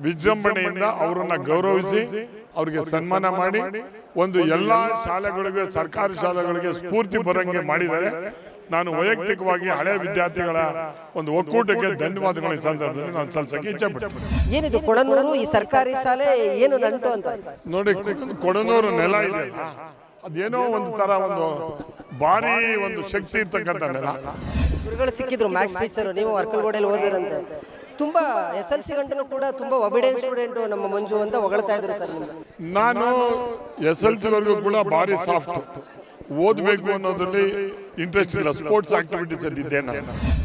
ವಿಜೃಂಭಣೆಯಿಂದ ಅವರನ್ನ ಗೌರವಿಸಿ ಅವರಿಗೆ ಸನ್ಮಾನ ಮಾಡಿ ಒಂದು ಎಲ್ಲ ಶಾಲೆಗಳಿಗೆ ಸರ್ಕಾರಿ ಶಾಲೆಗಳಿಗೆ ಸ್ಫೂರ್ತಿ ಬರಂಗೆ ಮಾಡಿದರೆ ನಾನು ವೈಯಕ್ತಿಕವಾಗಿ ಹಳೆ ವಿದ್ಯಾರ್ಥಿಗಳ ಒಂದು ಒಕ್ಕೂಟಕ್ಕೆ ಧನ್ಯವಾದಗಳ ಸಂದರ್ಭದಲ್ಲಿ ನಾನು ಸಲ್ಲಿಸಕ್ಕೆ ಇಚ್ಛೆ ಪಡ್ತೀನಿ ಏನಿದು ಕೊಡನೂರು? ಈ ಸರ್ಕಾರಿ ಶಾಲೆ ಏನು ನಂಟು ಅಂತ? ನೋಡಿ ಕೊಡನೂರು ನೆಲ ಇದೆ ಅದೇನೋ ಒಂದು ತರ ಒಂದು ಭಾರಿ ಒಂದು ಶಕ್ತಿ ಇರ್ತಕ್ಕಂಥ ನೆಲ. ಗುರುಗಳು ಸಿಕ್ಕಿದ್ರು ಮ್ಯಾಥ್ಸ್ ಟೀಚರ್ ನೀವು ಅರ್ಕಲ್ಗೋಡೆಯಲ್ಲಿ ಓದಿರಂತೆ ತುಂಬಾ ಎಸ್ ಎಲ್ ಸಿ ಗಂಟನು ಕೂಡ ತುಂಬಾ ಒಬಿಡಿಯನ್ ಸ್ಟೂಡೆಂಟು ನಮ್ಮ ಮಂಜು ಅಂತ ಹೊಗಳ್ತಾ ಇದ್ರು ಸರ್ ನಾನು ಎಸ್ ಎಲ್ ಸಿವರೆಗೂ ಕೂಡ ಭಾರಿ ಸಾಫ್ಟ್. ಓದಬೇಕು ಅನ್ನೋದ್ರಲ್ಲಿ ಇಂಟ್ರೆಸ್ಟ್ ಇಲ್ಲ. ಸ್ಪೋರ್ಟ್ಸ್ ಆಕ್ಟಿವಿಟೀಸ್ ಅಲ್ಲಿ ಇದ್ದೆ ನಾನು.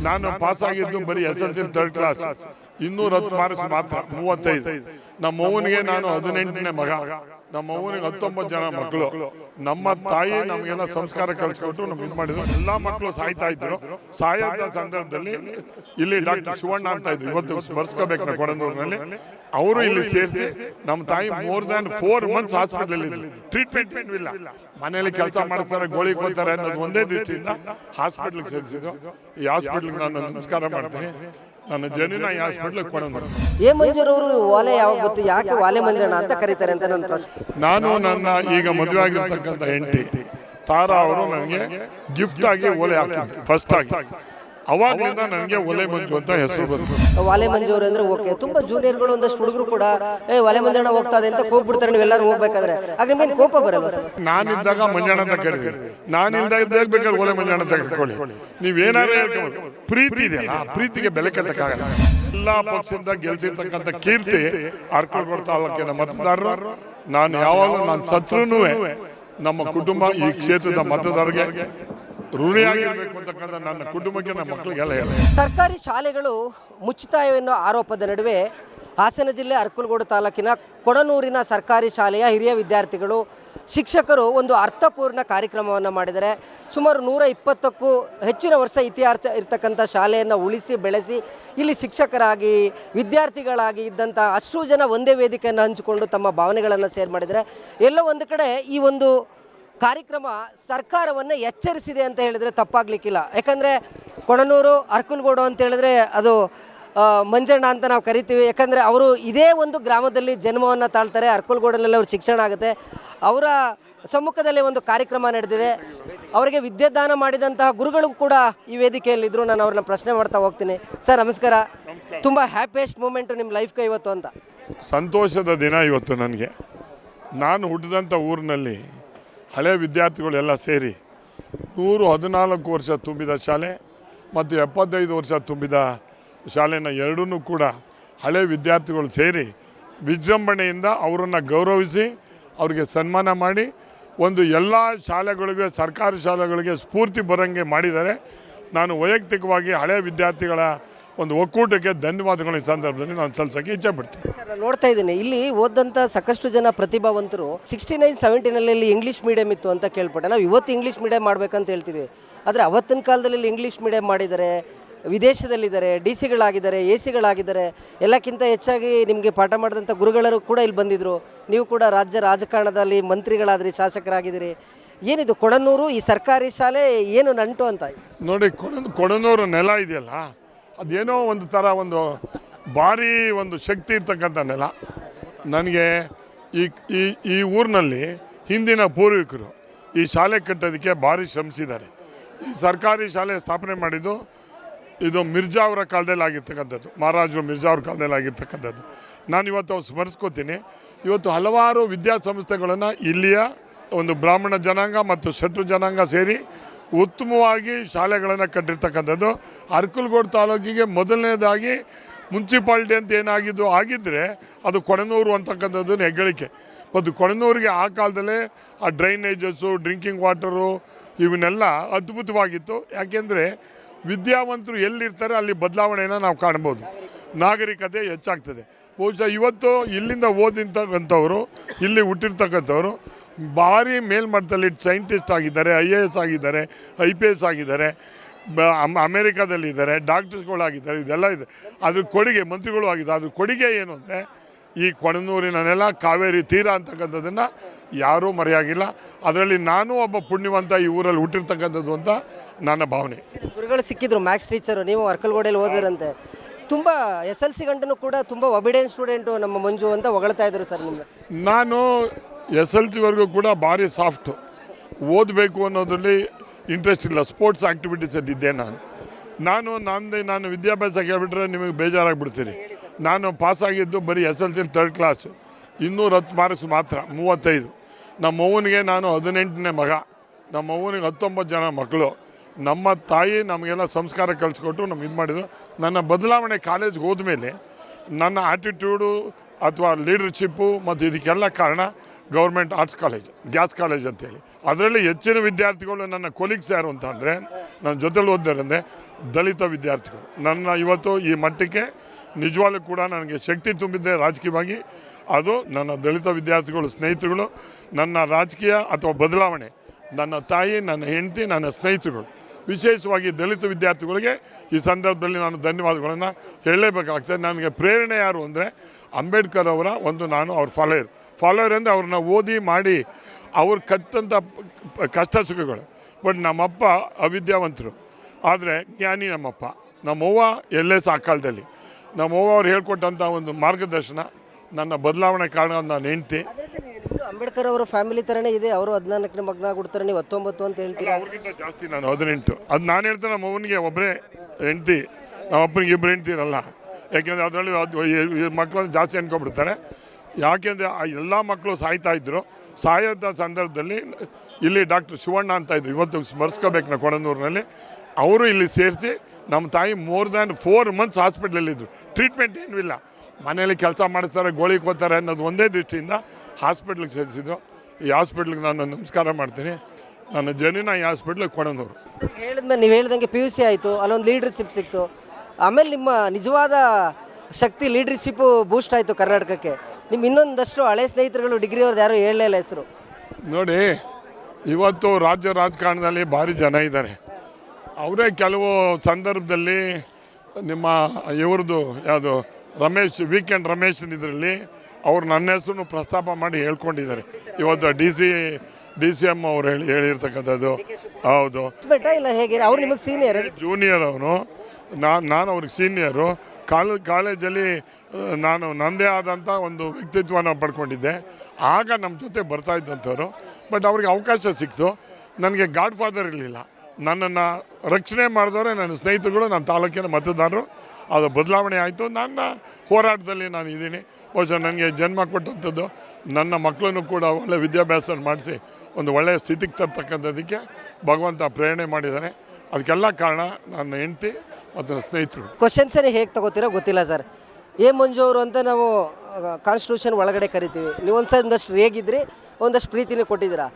ನಾನು ಪಾಸ್ ಆಗಿದ್ದು ಬರೀ S L C third class ಇನ್ನೂರ ಹತ್ತು ಮಾರ್ಕ್ಸ್ ಮಾತ್ರ, ಮೂವತ್ತೈದು. ನಮ್ಮ ಅವನಿಗೆ ನಾನು ಹದಿನೆಂಟನೇ ಮಗ. ನಮ್ಮ ಅವ್ವನಿಗೆ ಹತ್ತೊಂಬತ್ತು ಜನ ಮಕ್ಕಳು. ನಮ್ಮ ತಾಯಿ ನಮಗೆಲ್ಲ ಸಂಸ್ಕಾರ ಕಲಿಸ್ಕೊಟ್ಟು ನಮ್ಗೆ ಇದು ಮಾಡಿದ್ರು ಎಲ್ಲ ಮಕ್ಕಳು ಸಾಯ್ತಾ ಇದ್ರು. ಸಾಯದ ಸಂದರ್ಭದಲ್ಲಿ ಇಲ್ಲಿ ಡಾಕ್ಟರ್ ಶಿವಣ್ಣ ಅಂತ ಇದ್ರು. ಇವತ್ತು ಸ್ಮರಿಸ್ಕೋಬೇಕು ನಾವು ಕೊಡಂದೂರಿನಲ್ಲಿ. ಅವರು ಇಲ್ಲಿ ಸೇರಿಸಿ ನಮ್ಮ ತಾಯಿ more than four months hospital ಇದ್ರು. ಟ್ರೀಟ್ಮೆಂಟ್ ಏನೂ ಇಲ್ಲ. ಮನೆಯಲ್ಲಿ ಕೆಲಸ ಮಾಡ್ತಾರೆ ಗೋಳಿ ಕೊಡ್ತಾರೆ ಅನ್ನೋದು ಒಂದೇ ದೃಷ್ಟಿಯಿಂದ ಹಾಸ್ಪಿಟ್ಲಿಗೆ ಸೇರಿಸಿದ್ರು. ಈ ಹಾಸ್ಪಿಟ್ಲಿಗೆ ನಾನು ನಮಸ್ಕಾರ ಮಾಡ್ತೀನಿ. ನನ್ನ ಜನಿನ ಈ ಹಾಸ್ಪಿಟ್ಲಿಗೆ ಕೊಡೋಣ ಏ ಮಂಜೂರವರು ಓಲೆ ಯಾವಾಗ ಗೊತ್ತು? ಯಾಕೆ ವಾಲೆ ಮಂಜಣ್ಣ ಅಂತ ಕರೀತಾರೆ ಅಂತ ನನ್ನ ಪ್ರಶ್ನೆ ನಾನು ನನ್ನ ಈಗ ಮದುವೆ ಆಗಿರ್ತಕ್ಕಂಥ ಹೆಂಡತಿ. ತಾರಾ ಅವರು ನನಗೆ ಗಿಫ್ಟ್ ಆಗಿ ಓಲೆ ಹಾಕಿದ್ರು ಫಸ್ಟ್ ಆಗಿ. ಅವಾಗ್ಲಿಂದ ನನಗೆ ಒಲೆ ಮಂಜು ಅಂತ ಹೆಸರು ಬಂತು. ವಾಲೆ ಮಂಜೂರು ಅಂದ್ರೆ ಓಕೆ. ತುಂಬಾ ಜೂನಿಯರ್ಗಳು ಒಂದಷ್ಟು ಹುಡುಗರು ಕೂಡ ಏ ಒಲೆ ಮಂಜಣ್ಣ ಹೋಗ್ತಾ ಇದೆ ಅಂತ ನೀವು ನೀವೆಲ್ಲರೂ ಹೋಗ್ಬೇಕಾದ್ರೆ. ಆಗ ನಿಮ್ಗೆ ಕೋಪ ಬರಲ್ಲ ಸರ್? ನಾನಿದ್ದಾಗ ಮಂಜಣ್ಣ ಅಂತ ಕರೀತೀವಿ ನಾನಿಲ್ದಾಗ ಇದ್ದಾಗ ಬೇಕಾದ್ರೆ ಒಲೆ ಮಂಜಣ್ಣ ಅಂತ ಕರ್ಕೊಳ್ಳಿ ನೀವೇನಾರು ಹೇಳ್ಕೊಬೋದು. ಪ್ರೀತಿ ಇದೆಯಲ್ಲ ಆ ಪ್ರೀತಿಗೆ ಬೆಲೆ ಕಟ್ಟಕ್ಕಾಗಲ್ಲ. ಎಲ್ಲಾ ಪಕ್ಷದಿಂದ ಗೆಲ್ಸಿರ್ತಕ್ಕಂಥ ಕೀರ್ತಿ ಅರ್ಕೊಳ್ಕೊಡ್ ತಾಲೂಕಿನ ಮತದಾರರು. ನಾನು ಯಾವಾಗಲೂ ನಾನು ಸತ್ರುನೂ ನಮ್ಮ ಕುಟುಂಬ ಈ ಕ್ಷೇತ್ರದ ಮತದಾರರಿಗೆ ಋಣಿಯಾಗಿರ್ಬೇಕು ಅಂತಕ್ಕಂಥ ನನ್ನ ಕುಟುಂಬಕ್ಕೆ, ನನ್ನ ಮಕ್ಕಳಿಗೆಲ್ಲ ಸರ್ಕಾರಿ ಶಾಲೆಗಳು ಮುಚ್ಚುತ್ತಾಯವೆನ್ನೋ ಆರೋಪದ ನಡುವೆ ಹಾಸನ ಜಿಲ್ಲೆ ಅರ್ಕಲಗೂಡು ತಾಲೂಕಿನ ಕೊಡನೂರಿನ ಸರ್ಕಾರಿ ಶಾಲೆಯ ಹಿರಿಯ ವಿದ್ಯಾರ್ಥಿಗಳು, ಶಿಕ್ಷಕರು ಒಂದು ಅರ್ಥಪೂರ್ಣ ಕಾರ್ಯಕ್ರಮವನ್ನು ಮಾಡಿದರೆ ಸುಮಾರು ನೂರ ಇಪ್ಪತ್ತಕ್ಕೂ ಹೆಚ್ಚಿನ ವರ್ಷ ಇತಿಹಾಸ ಇರ್ತಕ್ಕಂಥ ಶಾಲೆಯನ್ನು ಉಳಿಸಿ, ಬೆಳೆಸಿ, ಇಲ್ಲಿ ಶಿಕ್ಷಕರಾಗಿ, ವಿದ್ಯಾರ್ಥಿಗಳಾಗಿ ಇದ್ದಂಥ ಅಷ್ಟು ಜನ ಒಂದೇ ವೇದಿಕೆಯನ್ನು ಹಂಚಿಕೊಂಡು ತಮ್ಮ ಭಾವನೆಗಳನ್ನು ಶೇರ್ ಮಾಡಿದರೆ ಎಲ್ಲೋ ಒಂದು ಕಡೆ ಈ ಒಂದು ಕಾರ್ಯಕ್ರಮ ಸರ್ಕಾರವನ್ನು ಎಚ್ಚರಿಸಿದೆ ಅಂತ ಹೇಳಿದರೆ ತಪ್ಪಾಗಲಿಕ್ಕಿಲ್ಲ. ಯಾಕಂದರೆ ಕೊಣನೂರು ಅರ್ಕುಲ್ಗೋಡು ಅಂತ ಹೇಳಿದ್ರೆ ಅದು ಮಂಜಣ್ಣ ಅಂತ ನಾವು ಕರಿತೀವಿ. ಯಾಕಂದರೆ ಅವರು ಇದೇ ಒಂದು ಗ್ರಾಮದಲ್ಲಿ ಜನ್ಮವನ್ನು ತಾಳ್ತಾರೆ. ಅರ್ಕಲ್ಗೋಡನಲ್ಲಿ ಅವ್ರ ಶಿಕ್ಷಣ ಆಗುತ್ತೆ. ಅವರ ಸಮ್ಮುಖದಲ್ಲಿ ಒಂದು ಕಾರ್ಯಕ್ರಮ ನಡೆದಿದೆ. ಅವರಿಗೆ ವಿದ್ಯಾದಾನ ಮಾಡಿದಂತಹ ಗುರುಗಳು ಕೂಡ ಈ ವೇದಿಕೆಯಲ್ಲಿದ್ದರು ನಾನು ಅವ್ರನ್ನ ಪ್ರಶ್ನೆ ಮಾಡ್ತಾ ಹೋಗ್ತೀನಿ. ಸರ್ ನಮಸ್ಕಾರ. ತುಂಬ ಹ್ಯಾಪಿಯೆಸ್ಟ್ ಮೂಮೆಂಟು ನಿಮ್ಮ ಲೈಫ್ಗೆ ಇವತ್ತು ಅಂತ. ಸಂತೋಷದ ದಿನ ಇವತ್ತು ನನಗೆ. ನಾನು ಹುಟ್ಟಿದಂಥ ಊರಿನಲ್ಲಿ ಹಳೆ ವಿದ್ಯಾರ್ಥಿಗಳೆಲ್ಲ ಸೇರಿ ನೂರು ಹದಿನಾಲ್ಕು ವರ್ಷ ತುಂಬಿದ ಶಾಲೆ ಮತ್ತು ಎಪ್ಪತ್ತೈದು ವರ್ಷ ತುಂಬಿದ ಶಾಲೆನ ಎರಡೂ ಕೂಡ ಹಳೆ ವಿದ್ಯಾರ್ಥಿಗಳು ಸೇರಿ ವಿಜೃಂಭಣೆಯಿಂದ ಅವರನ್ನು ಗೌರವಿಸಿ ಅವರಿಗೆ ಸನ್ಮಾನ ಮಾಡಿ ಒಂದು ಎಲ್ಲ ಶಾಲೆಗಳಿಗೆ, ಸರ್ಕಾರಿ ಶಾಲೆಗಳಿಗೆ ಸ್ಫೂರ್ತಿ ಬರೋಂಗೆ ಮಾಡಿದ್ದಾರೆ. ನಾನು ವೈಯಕ್ತಿಕವಾಗಿ ಹಳೆ ವಿದ್ಯಾರ್ಥಿಗಳ ಒಂದು ಒಕ್ಕೂಟಕ್ಕೆ ಧನ್ಯವಾದಗಳು ಈ ಸಂದರ್ಭದಲ್ಲಿ ನಾನು ಸಲ್ಲಿಸೋಕ್ಕೆ ಇಚ್ಛೆ ಪಡ್ತೀನಿ. ಸರ್ ನಾನು ನೋಡ್ತಾ ಇದ್ದೀನಿ. ಇಲ್ಲಿ ಓದಂಥ ಸಾಕಷ್ಟು ಜನ ಪ್ರತಿಭಾವಂತರು ಸಿಕ್ಸ್ಟಿ ನೈನ್ ಸೆವೆಂಟಿನಲ್ಲಿ ಇಂಗ್ಲೀಷ್ ಮೀಡಿಯಂ ಇತ್ತು ಅಂತ ಕೇಳ್ಪಟ್ಟೆ. ನಾವು ಇವತ್ತು ಇಂಗ್ಲೀಷ್ ಮೀಡಿಯಂ ಮಾಡ್ಬೇಕಂತ ಹೇಳ್ತೀವಿ ಆದರೆ ಅವತ್ತಿನ ಕಾಲದಲ್ಲಿ ಇಲ್ಲಿ ಇಂಗ್ಲೀಷ್ ಮೀಡಿಯಂ ಮಾಡಿದ್ದಾರೆ. ವಿದೇಶದಲ್ಲಿದ್ದಾರೆ ಡಿ ಸಿಗಳಾಗಿದ್ದಾರೆ ಎ ಸಿಗಳಾಗಿದ್ದಾರೆ ಎಲ್ಲಕ್ಕಿಂತ ಹೆಚ್ಚಾಗಿ ನಿಮಗೆ ಪಾಠ ಮಾಡಿದಂಥ ಗುರುಗಳರು ಕೂಡ ಇಲ್ಲಿ ಬಂದಿದ್ದರು ನೀವು ಕೂಡ ರಾಜ್ಯ ರಾಜಕಾರಣದಲ್ಲಿ ಮಂತ್ರಿಗಳಾದ್ರಿ ಶಾಸಕರಾಗಿದ್ದೀರಿ. ಏನಿದು ಕೊಡನೂರು ಈ ಸರ್ಕಾರಿ ಶಾಲೆ ಏನು ನಂಟು ಅಂತ? ನೋಡಿ ಕೊಡ ಕೊಡನೂರು ನೆಲ ಇದೆಯಲ್ಲ ಅದೇನೋ ಒಂದು ಥರ ಒಂದು ಭಾರಿ ಒಂದು ಶಕ್ತಿ ಇರ್ತಕ್ಕಂಥ ನೆಲ. ನನಗೆ ಈ ಈ ಈ ಊರಿನಲ್ಲಿ ಹಿಂದಿನ ಪೂರ್ವಿಕರು ಈ ಶಾಲೆ ಕಟ್ಟೋದಕ್ಕೆ ಭಾರಿ ಶ್ರಮಿಸಿದ್ದಾರೆ. ಈ ಸರ್ಕಾರಿ ಶಾಲೆ ಸ್ಥಾಪನೆ ಮಾಡಿದ್ದು ಇದು ಮಿರ್ಜಾ ಅವರ ಕಾಲದಲ್ಲಿ ಆಗಿರ್ತಕ್ಕಂಥದ್ದು, ಮಹಾರಾಜರು ಮಿರ್ಜಾ ಅವ್ರ ಕಾಲದಲ್ಲಿ ಆಗಿರ್ತಕ್ಕಂಥದ್ದು. ನಾನು ಇವತ್ತು ಸ್ಮರಿಸ್ಕೋತೀನಿ. ಇವತ್ತು ಹಲವಾರು ವಿದ್ಯಾಸಂಸ್ಥೆಗಳನ್ನು ಇಲ್ಲಿಯ ಒಂದು ಬ್ರಾಹ್ಮಣ ಜನಾಂಗ ಮತ್ತು ಶತ್ರು ಜನಾಂಗ ಸೇರಿ ಉತ್ತಮವಾಗಿ ಶಾಲೆಗಳನ್ನು ಕಟ್ಟಿರ್ತಕ್ಕಂಥದ್ದು. ಅರ್ಕಲ್ಗೋಡು ತಾಲೂಕಿಗೆ ಮೊದಲನೇದಾಗಿ ಮುನ್ಸಿಪಾಲ್ಟಿ ಅಂತ ಏನಾಗಿದ್ದು ಆಗಿದ್ದರೆ ಅದು ಕೊಡನೂರು ಅಂತಕ್ಕಂಥದ್ದು ಹೆಗ್ಗಳಿಕೆ. ಮತ್ತು ಕೊಡನೂರಿಗೆ ಆ ಕಾಲದಲ್ಲೇ ಆ ಡ್ರೈನೇಜಸ್ಸು, ಡ್ರಿಂಕಿಂಗ್ ವಾಟರು ಇವನ್ನೆಲ್ಲ ಅದ್ಭುತವಾಗಿತ್ತು. ಯಾಕೆಂದರೆ ವಿದ್ಯಾವಂತರು ಎಲ್ಲಿರ್ತಾರೆ ಅಲ್ಲಿ ಬದಲಾವಣೆಯನ್ನು ನಾವು ಕಾಣ್ಬೋದು. ನಾಗರಿಕತೆ ಹೆಚ್ಚಾಗ್ತದೆ. ಬಹುಶಃ ಇವತ್ತು ಇಲ್ಲಿಂದ ಓದಿರ್ತಕ್ಕಂಥವರು, ಇಲ್ಲಿ ಹುಟ್ಟಿರ್ತಕ್ಕಂಥವ್ರು ಭಾರಿ ಮೇಲ್ಮಟ್ಟದಲ್ಲಿ ಸೈಂಟಿಸ್ಟ್ ಆಗಿದ್ದಾರೆ ಐ ಎ ಎಸ್ ಆಗಿದ್ದಾರೆ ಐ ಪಿ ಎಸ್ ಆಗಿದ್ದಾರೆ ಅಮೇರಿಕಾದಲ್ಲಿದ್ದಾರೆ ಡಾಕ್ಟರ್ಸ್ಗಳಾಗಿದ್ದಾರೆ ಇದೆಲ್ಲ ಇದೆ. ಅದ್ರ ಕೊಡುಗೆ, ಮಂತ್ರಿಗಳು ಆಗಿದ್ದಾರೆ. ಅದ್ರ ಕೊಡುಗೆ ಏನು ಅಂದರೆ, ಈ ಕೊಣನೂರಿನ ನೆಲ ಕಾವೇರಿ ತೀರ ಅಂತಕ್ಕಂಥದ್ದನ್ನು ಯಾರೂ ಮರೆಯಾಗಿಲ್ಲ. ಅದರಲ್ಲಿ ನಾನು ಒಬ್ಬ ಪುಣ್ಯವಂತ ಈ ಊರಲ್ಲಿ ಹುಟ್ಟಿರ್ತಕ್ಕಂಥದ್ದು ಅಂತ ನನ್ನ ಭಾವನೆ. ಗುರುಗಳು ಸಿಕ್ಕಿದ್ರು ಮ್ಯಾಥ್ಸ್ ಟೀಚರು ನೀವು ಅರ್ಕಲ್ಗೋಡೆಯಲ್ಲಿ ಓದಿರಂತೆ ತುಂಬ ಎಸ್ ಎಲ್ ಸಿ ಗಂಟನೂ ಕೂಡ ತುಂಬ ಒಬಿಡಿಯನ್ ಸ್ಟೂಡೆಂಟು ನಮ್ಮ ಮಂಜು ಅಂತ ಹೊಗಳ್ತಾ ಇದ್ರು ಸರ್ ನಿಮ್ಗೆ. ನಾನು ಎಸ್ ಎಲ್ ಸಿವರೆಗೂ ಕೂಡ ಭಾರಿ ಸಾಫ್ಟು. ಓದಬೇಕು ಅನ್ನೋದರಲ್ಲಿ ಇಂಟ್ರೆಸ್ಟ್ ಇಲ್ಲ. ಸ್ಪೋರ್ಟ್ಸ್ ಆ್ಯಕ್ಟಿವಿಟೀಸಲ್ಲಿ ಇದ್ದೆ ನಾನು. ನಾನು ನಂದು ನಾನು ವಿದ್ಯಾಭ್ಯಾಸ ಕೇಳ್ಬಿಟ್ರೆ ನಿಮಗೆ ಬೇಜಾರಾಗ್ಬಿಡ್ತೀರಿ. ನಾನು ಪಾಸಾಗಿದ್ದು ಬರೀ ಎಸ್ ಎಲ್ ಸಿಲಿ ತರ್ಡ್ ಕ್ಲಾಸು ಇನ್ನೂರ ಹತ್ತು ಮಾರ್ಕ್ಸ್ ಮಾತ್ರ, ಮೂವತ್ತೈದು. ನಮ್ಮ ಅವ್ವನಿಗೆ ನಾನು ಹದಿನೆಂಟನೇ ಮಗ. ನಮ್ಮ ಅವ್ವನಿಗೆ ಹತ್ತೊಂಬತ್ತು ಜನ ಮಕ್ಕಳು. ನಮ್ಮ ತಾಯಿ ನಮಗೆಲ್ಲ ಸಂಸ್ಕಾರ ಕಲಿಸ್ಕೊಟ್ಟು ನಮ್ಗೆ ಇದು ಮಾಡಿದ್ರು. ನನ್ನ ಬದಲಾವಣೆ ಕಾಲೇಜ್ಗೆ ಹೋದ್ಮೇಲೆ ನನ್ನ ಆ್ಯಟಿಟ್ಯೂಡು ಅಥವಾ ಲೀಡರ್ಶಿಪ್ಪು ಮತ್ತು ಇದಕ್ಕೆಲ್ಲ ಕಾರಣ government arts college gas college ಅಂತೇಳಿ. ಅದರಲ್ಲಿ ಹೆಚ್ಚಿನ ವಿದ್ಯಾರ್ಥಿಗಳು ನನ್ನ ಕೊಲೀಗ್ಸ್ ಯಾರು ಅಂತ ಅಂದರೆ, ನನ್ನ ಜೊತೆಲಿ ಓದಿದ್ರೆ ದಲಿತ ವಿದ್ಯಾರ್ಥಿಗಳು. ನನ್ನ ಇವತ್ತು ಈ ಮಟ್ಟಕ್ಕೆ ನಿಜವಾಗ್ಲೂ ಕೂಡ ನನಗೆ ಶಕ್ತಿ ತುಂಬಿದ್ದೆ ರಾಜಕೀಯವಾಗಿ. ಅದು ನನ್ನ ದಲಿತ ವಿದ್ಯಾರ್ಥಿಗಳು, ಸ್ನೇಹಿತರುಗಳು, ನನ್ನ ರಾಜಕೀಯ ಅಥವಾ ಬದಲಾವಣೆ, ನನ್ನ ತಾಯಿ, ನನ್ನ ಹೆಂಡತಿ, ನನ್ನ ಸ್ನೇಹಿತರುಗಳು. ವಿಶೇಷವಾಗಿ ದಲಿತ ವಿದ್ಯಾರ್ಥಿಗಳಿಗೆ ಈ ಸಂದರ್ಭದಲ್ಲಿ ನಾನು ಧನ್ಯವಾದಗಳನ್ನು ಹೇಳಲೇಬೇಕಾಗ್ತದೆ. ನನಗೆ ಪ್ರೇರಣೆ ಯಾರು ಅಂದರೆ ಅಂಬೇಡ್ಕರ್ ಅವರ ಒಂದು ನಾನು ಅವ್ರ ಫಾಲೋಯರ್. ಫಾಲೋಯರ್ ಅಂದರೆ ಅವ್ರನ್ನ ಓದಿ ಮಾಡಿ ಅವ್ರು ಕಟ್ಟಂಥ ಕಷ್ಟ ಸುಖಗಳು. ಬಟ್ ನಮ್ಮಪ್ಪ ಅವಿದ್ಯಾವಂತರು. ಆದರೆ ಜ್ಞಾನಿ ನಮ್ಮಪ್ಪ. ನಮ್ಮವ್ವ ಎಲ್ಲೇ ಆ ಕಾಲದಲ್ಲಿ ನಮ್ಮವ್ವ ಅವ್ರು ಹೇಳ್ಕೊಟ್ಟಂಥ ಒಂದು ಮಾರ್ಗದರ್ಶನ ನನ್ನ ಬದಲಾವಣೆ ಕಾರಣ ನಾನು ಹೆಂಡ್ತಿ. ಅಂಬೇಡ್ಕರ್ ಅವರ ಫ್ಯಾಮಿಲಿ ಥರನೇ ಇದೆ, ಅವರು ಹದಿನಾಲ್ಕನೇ ಮಗ್ನ ಕೊಡ್ತಾರೆ ನೀವು ಹತ್ತೊಂಬತ್ತು ಅಂತ ಹೇಳ್ತೀರಾ? ಅವ್ರಿಗಿಂತ ಜಾಸ್ತಿ ನಾನು ಹದಿನೆಂಟು. ಅದು ನಾನು ಹೇಳ್ತೇನೆ ನಮ್ಮ ಅವನಿಗೆ ಒಬ್ಬರೇ ಹೆಂಡ್ತಿ, ನಮ್ಮ ಅಪ್ಪನಿಗೆ ಇಬ್ಬರು ಹೆಂಡ್ತಿ ಇರಲ್ಲ. ಯಾಕೆಂದರೆ ಅದರಲ್ಲಿ ಅದು ಮಕ್ಕಳನ್ನು ಜಾಸ್ತಿ ಅನ್ಕೊಂಡ್ಬಿಡ್ತಾರೆ. ಯಾಕೆಂದರೆ ಆ ಎಲ್ಲ ಮಕ್ಕಳು ಸಾಯ್ತಾ ಇದ್ದರು ಸಾಯೋದ ಸಂದರ್ಭದಲ್ಲಿ ಇಲ್ಲಿ ಡಾಕ್ಟರ್ ಶಿವಣ್ಣ ಅಂತ ಇದ್ರು. ಇವತ್ತು ಸ್ಮರಿಸ್ಕೋಬೇಕು ನಾವು ಕೊಡನೂರಿನಲ್ಲಿ ಅವರು ಇಲ್ಲಿ ಸೇರಿಸಿ ನಮ್ಮ ತಾಯಿ ಮೋರ್ ದ್ಯಾನ್ ಫೋರ್ ಮಂತ್ಸ್ ಹಾಸ್ಪಿಟ್ಲಲ್ಲಿದ್ದರು ಟ್ರೀಟ್ಮೆಂಟ್ ಏನೂ ಇಲ್ಲ. ಮನೇಲಿ ಕೆಲಸ ಮಾಡಿಸ್ತಾರೆ ಗೋಳಿ ಕೋತಾರೆ ಅನ್ನೋದು ಒಂದೇ ದೃಷ್ಟಿಯಿಂದ ಹಾಸ್ಪಿಟ್ಲಿಗೆ ಸೇರಿಸಿದ್ರು. ಈ ಹಾಸ್ಪಿಟ್ಲಿಗೆ ನಾನು ನಮಸ್ಕಾರ ಮಾಡ್ತೀನಿ. ನನ್ನ ಜನಿನ ಈ ಹಾಸ್ಪಿಟ್ಲಿಗೆ ಕೊಡನೂರು. ಸರ್ ಹೇಳಿದ್ಮೇಲೆ ನೀವು ಹೇಳ್ದಂಗೆ ಪಿ ಯು ಸಿ ಆಯಿತು ಅಲ್ಲೊಂದು ಲೀಡರ್ಶಿಪ್ ಸಿಕ್ತು. ಆಮೇಲೆ ನಿಮ್ಮ ನಿಜವಾದ ಶಕ್ತಿ ಲೀಡರ್ಶಿಪ್ಪು ಬೂಸ್ಟ್ ಆಯಿತು ಕರ್ನಾಟಕಕ್ಕೆ. ನಿಮ್ಮ ಇನ್ನೊಂದಷ್ಟು ಹಳೆ ಸ್ನೇಹಿತರುಗಳು ಡಿಗ್ರಿ ಅವ್ರದ್ದು ಯಾರು ಹೇಳಲೇ ಇಲ್ಲ ಹೆಸರು. ನೋಡಿ ಇವತ್ತು ರಾಜ್ಯ ರಾಜಕಾರಣದಲ್ಲಿ ಭಾರಿ ಜನ ಇದ್ದಾರೆ. ಅವರೇ ಕೆಲವು ಸಂದರ್ಭದಲ್ಲಿ ನಿಮ್ಮ ಇವ್ರದ್ದು ಯಾವುದು ರಮೇಶ್ ವೀಕೆಂಡ್ ರಮೇಶ್ ಇದರಲ್ಲಿ ಅವರು ನನ್ನ ಹೆಸರು ಪ್ರಸ್ತಾಪ ಮಾಡಿ ಹೇಳ್ಕೊಂಡಿದ್ದಾರೆ. ಇವತ್ತು D C D C M ಅವ್ರು ಹೇಳಿ ಹೇಳಿರ್ತಕ್ಕಂಥದ್ದು. ಹೌದು. ಬೆಟ್ಟ ಇಲ್ಲ ಹೇಗೆ? ಅವ್ರು ನಿಮಗೆ ಸೀನಿಯರ್ ಜೂನಿಯರ್ ಅವನು. ನಾನು ನಾನು ಅವ್ರಿಗೆ ಸೀನಿಯರು ಕಾಲ ಕಾಲೇಜಲ್ಲಿ ನಾನು ನನ್ನದೇ ಆದಂಥ ಒಂದು ವ್ಯಕ್ತಿತ್ವನ ಪಡ್ಕೊಂಡಿದ್ದೆ. ಆಗ ನಮ್ಮ ಜೊತೆ ಬರ್ತಾ ಇದ್ದಂಥವ್ರು. ಬಟ್ ಅವ್ರಿಗೆ ಅವಕಾಶ ಸಿಕ್ತು. ನನಗೆ ಗಾಡ್ ಫಾದರ್ ಇರಲಿಲ್ಲ. ನನ್ನನ್ನು ರಕ್ಷಣೆ ಮಾಡಿದವರೆ ನನ್ನ ಸ್ನೇಹಿತರುಗಳು, ನನ್ನ ತಾಲೂಕಿನ ಮತದಾರರು. ಅದು ಬದಲಾವಣೆ ಆಯಿತು. ನನ್ನ ಹೋರಾಟದಲ್ಲಿ ನಾನು ಇದ್ದೀನಿ. ಬಹುಶಃ ನನಗೆ ಜನ್ಮ ಕೊಟ್ಟಂಥದ್ದು, ನನ್ನ ಮಕ್ಕಳನ್ನು ಕೂಡ ಒಳ್ಳೆಯ ವಿದ್ಯಾಭ್ಯಾಸ ಮಾಡಿಸಿ, ಒಂದು ಒಳ್ಳೆಯ ಸ್ಥಿತಿಗೆ ತರ್ತಕ್ಕಂಥದ್ದಕ್ಕೆ ಭಗವಂತ ಪ್ರೇರಣೆ ಮಾಡಿದ್ದಾನೆ. ಅದಕ್ಕೆಲ್ಲ ಕಾರಣ ನನ್ನ ಹೆಂಡತಿ ಮತ್ತು ನನ್ನ ಸ್ನೇಹಿತರು. ಸರಿ ಹೇಗೆ ತಗೋತೀರೋ ಗೊತ್ತಿಲ್ಲ ಸರ್. ಎ ಮಂಜು ಅವರು ಅಂತ ನಾವು ಕಾನ್ಸ್ಟಿಟ್ಯೂಷನ್ ಒಳಗಡೆ ಕರಿತೀವಿ. ನೀವು ಒಂದು ಒಂದಷ್ಟು ರೇಗಿದ್ರಿ, ಒಂದಷ್ಟು ಪ್ರೀತಿನೇ ಕೊಟ್ಟಿದ್ದೀರಾ.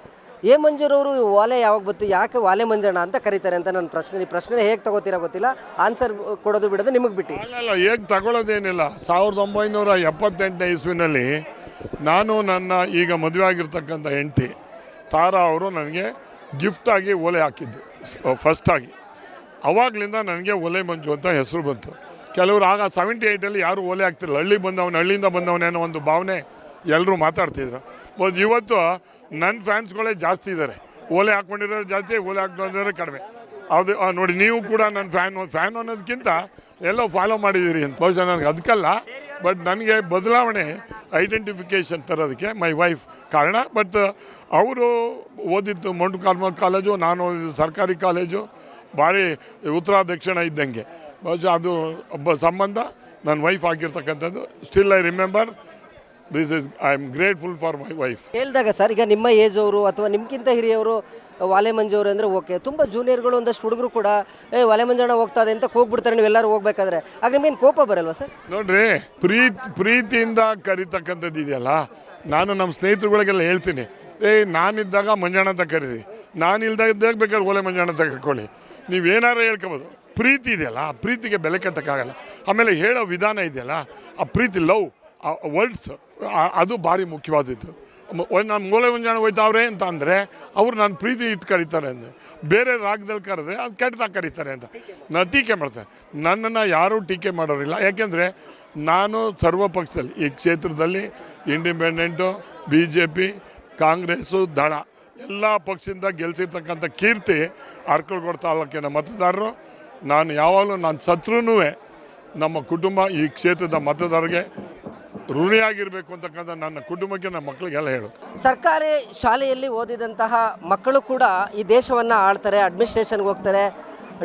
ಎ ಮಂಜೂರವರು ಓಲೆ ಯಾವಾಗ ಬತ್ತು, ಯಾಕೆ ಓಲೆ ಮಂಜಣ್ಣ ಅಂತ ಕರೀತಾರೆ ಅಂತ ನನ್ನ ಪ್ರಶ್ನೆ, ಈ ಪ್ರಶ್ನೆ ಹೇಗೆ ತಗೋತೀರಾ ಗೊತ್ತಿಲ್ಲ. ಆನ್ಸರ್ ಕೊಡೋದು ಬಿಡೋದು ನಿಮಗೆ ಬಿಟ್ಟು ಅಲ್ಲಲ್ಲ ಹೇಗೆ ತಗೊಳ್ಳೋದೇನಿಲ್ಲ ಸಾವಿರದ ಒಂಬೈನೂರ ಎಪ್ಪತ್ತೆಂಟನೇ ಇಸ್ವಿನಲ್ಲಿ ನಾನು ನನ್ನ ಈಗ ಮದುವೆ ಆಗಿರ್ತಕ್ಕಂಥ ಹೆಂಡತಿ, ತಾರಾ ಅವರು ನನಗೆ ಗಿಫ್ಟಾಗಿ ಓಲೆ ಹಾಕಿದ್ದು ಫಸ್ಟಾಗಿ ಅವಾಗಲಿಂದ ನನಗೆ ಒಲೆ ಮಂಜು ಅಂತ ಹೆಸರು ಬಂತು. ಕೆಲವರು ಆಗ ಸೆವೆಂಟಿ ಏಯ್ಟಲ್ಲಿ ಯಾರು ಓಲೆ ಹಾಕ್ತಿರಲ್ಲ ಹಳ್ಳಿ ಬಂದವನು, ಹಳ್ಳಿಯಿಂದ ಬಂದವನೇನೋ ಒಂದು ಭಾವನೆ ಎಲ್ಲರೂ ಮಾತಾಡ್ತಿದ್ರು. ಬಟ್ ಇವತ್ತು ನನ್ನ ಫ್ಯಾನ್ಸ್ಗಳೇ ಜಾಸ್ತಿ ಇದ್ದಾರೆ ಓಲೆ ಹಾಕ್ಕೊಂಡಿರೋ ಜಾಸ್ತಿ, ಓಲೆ ಹಾಕೊಂಡಿರೋರು ಕಡಿಮೆ. ಅದು ನೋಡಿ, ನೀವು ಕೂಡ ನನ್ನ ಫ್ಯಾನ್ ಫ್ಯಾನ್ ಅನ್ನೋದಕ್ಕಿಂತ ಎಲ್ಲೋ ಫಾಲೋ ಮಾಡಿದ್ದೀರಿ ಅಂತ. ಬಹುಶಃ ನನಗೆ ಅದಕ್ಕಲ್ಲ ಬಟ್ ನನಗೆ ಬದಲಾವಣೆ ಐಡೆಂಟಿಫಿಕೇಷನ್ ತರೋದಕ್ಕೆ ಮೈ ವೈಫ್ ಕಾರಣ. ಬಟ್ ಅವರು ಓದಿದ್ದು ಮೌಂಟ್ ಕಾರ್ಮಲ್ ಕಾಲೇಜು ನಾನು ಓದಿದ್ದು ಸರ್ಕಾರಿ ಕಾಲೇಜು ಭಾರಿ ಉತ್ತರ ದಕ್ಷಿಣ ಇದ್ದಂಗೆ. ಬಹುಶಃ ಅದು ಒಬ್ಬ ಸಂಬಂಧ ನನ್ನ ವೈಫ್ ಆಗಿರ್ತಕ್ಕಂಥದ್ದು. Still I remember this is I am grateful for my wife ಹೇಳಿದಾಗ ಸರ್ ಈಗ ನಿಮ್ಮ ಏಜ್ ಅವರು ಅಥವಾ ನಿಮ್ಗಿಂತ ಹಿರಿಯವರು ವಾಲೆ ಮಂಜು ಅವರು ಅಂದರೆ ಓಕೆ ತುಂಬ ಜೂನಿಯರ್ಗಳು ಒಂದಷ್ಟು ಹುಡುಗರು ಕೂಡ ಏ ವಾಲೆ ಮಂಜಣ್ಣ ಹೋಗ್ತಾ ಇದೆ ಅಂತ ಹೋಗ್ಬಿಡ್ತಾರೆ ನೀವೆಲ್ಲರೂ ಹೋಗ್ಬೇಕಾದ್ರೆ. ಆಗ ನಿಮ್ಗೇನು ಕೋಪ ಬರಲ್ವಾ ಸರ್? ನೋಡ್ರಿ ಪ್ರೀತಿ ಪ್ರೀತಿಯಿಂದ ಕರಿತಕ್ಕಂಥದ್ದು ಇದೆಯಲ್ಲ ನಾನು ನಮ್ಮ ಸ್ನೇಹಿತರುಗಳಿಗೆಲ್ಲ ಹೇಳ್ತೀನಿ ಏಯ್ ನಾನಿದ್ದಾಗ ಮಂಜಾಣ ಅಂತ ಕರೀರಿ ನಾನು ಇಲ್ದಾಗ ಇದ್ದಾಗ ಬೇಕಾದ್ರೆ ಓಲೆ ಮಂಜಾಣ ಅಂತ ಕರ್ಕೊಳ್ಳಿ. ನೀವೇನಾರು ಹೇಳ್ಕೊಬೋದು. ಪ್ರೀತಿ ಇದೆಯಲ್ಲ ಆ ಪ್ರೀತಿಗೆ ಬೆಲೆ ಕಟ್ಟೋಕ್ಕಾಗಲ್ಲ. ಆಮೇಲೆ ಹೇಳೋ ವಿಧಾನ ಇದೆಯಲ್ಲ ಆ ಪ್ರೀತಿ ಲವ್. ವರ್ಡ್ಸ್ ಅದು ಭಾರಿ ಮುಖ್ಯವಾದದ್ದು. ನಾನು ಮೂಲೆ ಮುಂಜಾನೆ ಹೋಯ್ತಾವ್ರೆ ಅಂತ ಅಂದರೆ, ಅವ್ರು ನಾನು ಪ್ರೀತಿ ಇಟ್ಟು ಕರೀತಾರೆ ಅಂದರೆ, ಬೇರೆ ರಾಗದಲ್ಲಿ ಕರೆದ್ರೆ ಅದು ಕೆಟ್ಟದಾಗ ಕರೀತಾರೆ ಅಂತ. ನಾನು ಟೀಕೆ ಮಾಡ್ತಾರೆ ನನ್ನನ್ನು ಯಾರೂ ಟೀಕೆ ಮಾಡೋರಿಲ್ಲ. ಯಾಕೆಂದರೆ, ನಾನು ಸರ್ವ ಪಕ್ಷದಲ್ಲಿ, ಈ ಕ್ಷೇತ್ರದಲ್ಲಿ independent B J P Congress ದಳ, ಎಲ್ಲ ಪಕ್ಷದಿಂದ ಗೆಲ್ಲಿಸಿರ್ತಕ್ಕಂಥ ಕೀರ್ತಿ ಅರ್ಕಲ್ಗೋಡ್ ತಾಲೂಕಿನ ಮತದಾರರು, ನಾನು ಯಾವಾಗಲೂ ನನ್ನ ಸತ್ರೂ ನಮ್ಮ ಕುಟುಂಬ ಈ ಕ್ಷೇತ್ರದ ಮತದಾರರಿಗೆ ಋಣಿಯಾಗಿರಬೇಕು ಅಂತಕ್ಕಂಥ ನನ್ನ ಕುಟುಂಬಕ್ಕೆ ನನ್ನ ಮಕ್ಕಳಿಗೆಲ್ಲ ಹೇಳು. ಸರ್ಕಾರಿ ಶಾಲೆಯಲ್ಲಿ ಓದಿದಂತಹ ಮಕ್ಕಳು ಕೂಡ ಈ ದೇಶವನ್ನು ಆಳ್ತಾರೆ ಅಡ್ಮಿನಿಸ್ಟ್ರೇಷನ್ಗೆ ಹೋಗ್ತಾರೆ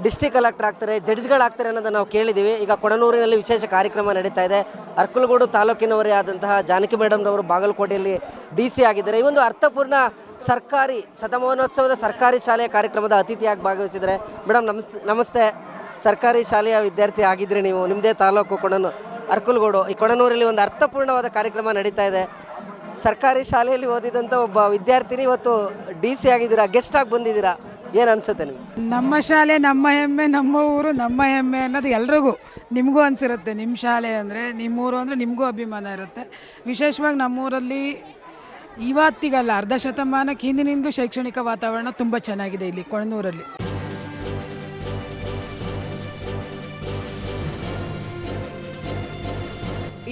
ಡಿಸ್ಟಿಕ್ ಕಲೆಕ್ಟರ್ ಆಗ್ತಾರೆ ಜಡ್ಜ್ಗಳಾಗ್ತಾರೆ ಅನ್ನೋದನ್ನು ನಾವು ಕೇಳಿದ್ದೀವಿ ಈಗ ಕೊಡನೂರಿನಲ್ಲಿ ವಿಶೇಷ ಕಾರ್ಯಕ್ರಮ ನಡೀತಾ ಇದೆ. ಅರ್ಕಲಗೂಡು ತಾಲೂಕಿನವರೇ ಆದಂತಹ ಜಾನಕಿ ಮೇಡಮ್ರವರು ಬಾಗಲಕೋಟೆಯಲ್ಲಿ ಡಿ ಸಿ ಆಗಿದ್ದಾರೆ. ಈ ಒಂದು ಅರ್ಥಪೂರ್ಣ ಸರ್ಕಾರಿ ಶತಮಾನೋತ್ಸವದ ಸರ್ಕಾರಿ ಶಾಲೆಯ ಕಾರ್ಯಕ್ರಮದ ಅತಿಥಿಯಾಗಿ ಭಾಗವಹಿಸಿದರೆ. ಮೇಡಮ್ ನಮಸ್ತೆ ನಮಸ್ತೆ. ಸರ್ಕಾರಿ ಶಾಲೆಯ ವಿದ್ಯಾರ್ಥಿ ಆಗಿದ್ದರೆ ನೀವು. ನಿಮ್ಮದೇ ತಾಲೂಕು ಕೊಡನು. ಅರ್ಕಲ್ಗೋಡು, ಈ ಕೊಡನೂರಲ್ಲಿ ಒಂದು ಅರ್ಥಪೂರ್ಣವಾದ ಕಾರ್ಯಕ್ರಮ ನಡೀತಾ ಇದೆ. ಸರ್ಕಾರಿ ಶಾಲೆಯಲ್ಲಿ ಓದಿದಂಥ ಒಬ್ಬ ವಿದ್ಯಾರ್ಥಿನಿ ಇವತ್ತು ಡಿ ಸಿ ಆಗಿದ್ದೀರಾ, ಗೆಸ್ಟ್ ಆಗಿ ಬಂದಿದ್ದೀರಾ? ಏನು ಅನ್ಸುತ್ತೆ ನಿಮಗೆ? ನಮ್ಮ ಶಾಲೆ ನಮ್ಮ ಹೆಮ್ಮೆ, ನಮ್ಮ ಊರು ನಮ್ಮ ಹೆಮ್ಮೆ ಅನ್ನೋದು ಎಲ್ರಿಗೂ ನಿಮಗೂ ಅನಿಸಿರುತ್ತೆ. ನಿಮ್ಮ ಶಾಲೆ ಅಂದರೆ ನಿಮ್ಮೂರು ಅಂದರೆ ನಿಮಗೂ ಅಭಿಮಾನ ಇರುತ್ತೆ. ವಿಶೇಷವಾಗಿ ನಮ್ಮೂರಲ್ಲಿ ಇವತ್ತಿಗಲ್ಲ, ಅರ್ಧ ಶತಮಾನಕ್ಕೆ ಹಿಂದಿನಿಂದ ಶೈಕ್ಷಣಿಕ ವಾತಾವರಣ ತುಂಬ ಚೆನ್ನಾಗಿದೆ ಇಲ್ಲಿ ಕೊಣನೂರಲ್ಲಿ